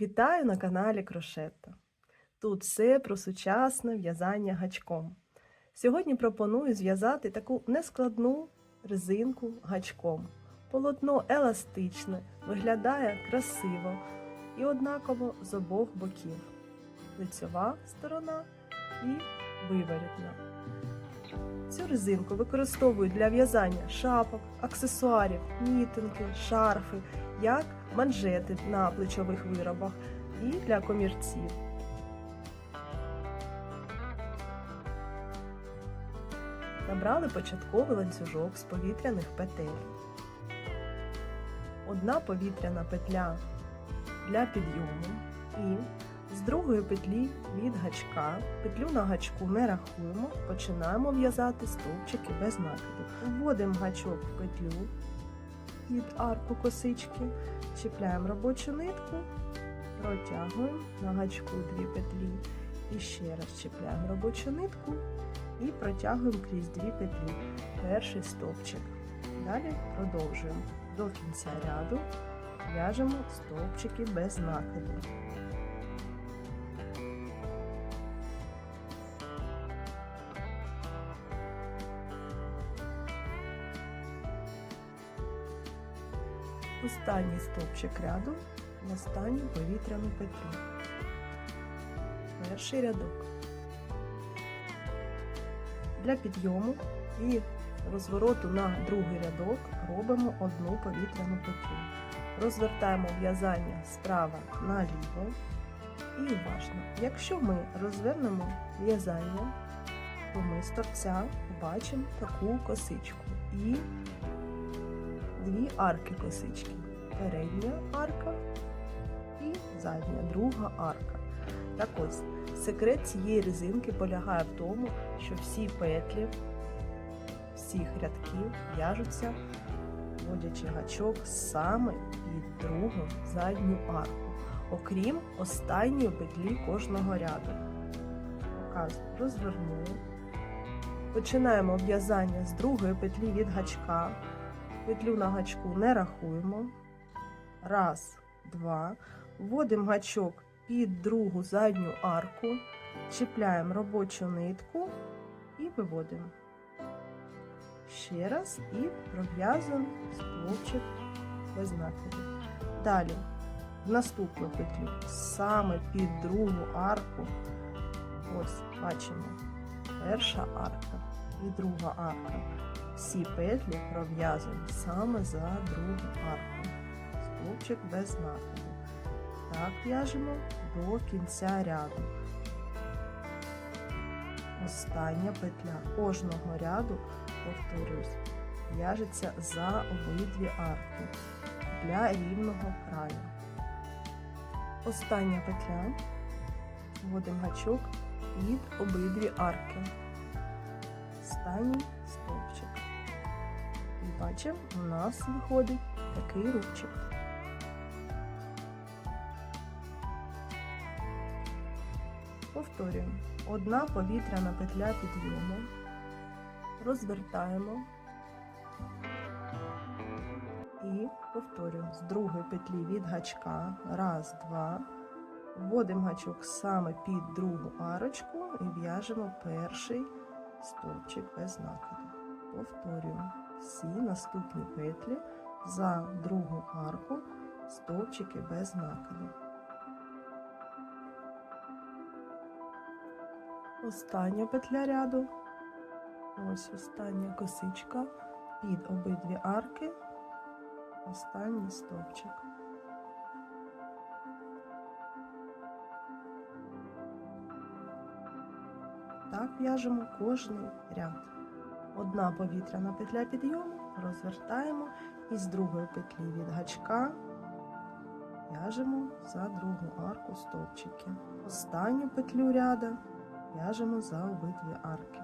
Вітаю на каналі Крошетта. Тут все про сучасне в'язання гачком. Сьогодні пропоную зв'язати таку нескладну резинку гачком. Полотно еластичне, виглядає красиво і однаково з обох боків. Лицьова сторона і виворітна. Цю резинку використовують для в'язання шапок, аксесуарів, мітинги, шарфи, як манжети на плечових виробах і для комірців. Набрали початковий ланцюжок з повітряних петель. Одна повітряна петля для підйому і з другої петлі від гачка, петлю на гачку не рахуємо, починаємо в'язати стовпчики без накиду. Вводимо гачок в петлю від арку косички, чіпляємо робочу нитку, протягуємо на гачку дві петлі і ще раз чіпляємо робочу нитку і протягуємо крізь дві петлі перший стовпчик. Далі продовжуємо до кінця ряду, в'яжемо стовпчики без накиду. Останній стовпчик ряду в останню повітряну петлю. Перший рядок. Для підйому і розвороту на другий рядок робимо одну повітряну петлю. Розвертаємо в'язання справа наліво. І уважно, якщо ми розвернемо в'язання, то ми з торця побачимо таку косичку і дві арки косички. Передня арка і задня, друга арка. Так ось, секрет цієї резинки полягає в тому, що всі петлі всіх рядків в'яжуться, вводячи гачок саме під другу задню арку, окрім останньої петлі кожного ряду. Показую, розвернули. Починаємо в'язання з другої петлі від гачка. Петлю на гачку не рахуємо. Раз, два. Вводимо гачок під другу задню арку, чіпляємо робочу нитку і виводимо. Ще раз і пров'язуємо стовпчик без накиду. Далі в наступну петлю саме під другу арку. Ось бачимо перша арка і друга арка. Всі петлі пров'язуємо саме за другу арку. Стовпчик без накиду. Так в'яжемо до кінця ряду. Остання петля кожного ряду, повторюсь, в'яжеться за обидві арки для рівного краю. Остання петля вводимо гачок під обидві арки. Останній стовпчик. Бачимо, у нас виходить такий рубчик. Повторюємо. Одна повітряна петля підйому. Розвертаємо. І повторюємо з другої петлі від гачка. Раз, два. Вводимо гачок саме під другу арочку і в'яжемо перший стовпчик без накиду. Повторюємо всі наступні петлі за другу арку, стовпчики без накиду. Остання петля ряду. Ось остання косичка під обидві арки. Останній стовпчик. Так в'яжемо кожний ряд. Одна повітряна петля підйому, розвертаємо і з другої петлі від гачка в'яжемо за другу арку стовпчики. Останню петлю ряда в'яжемо за обидві арки.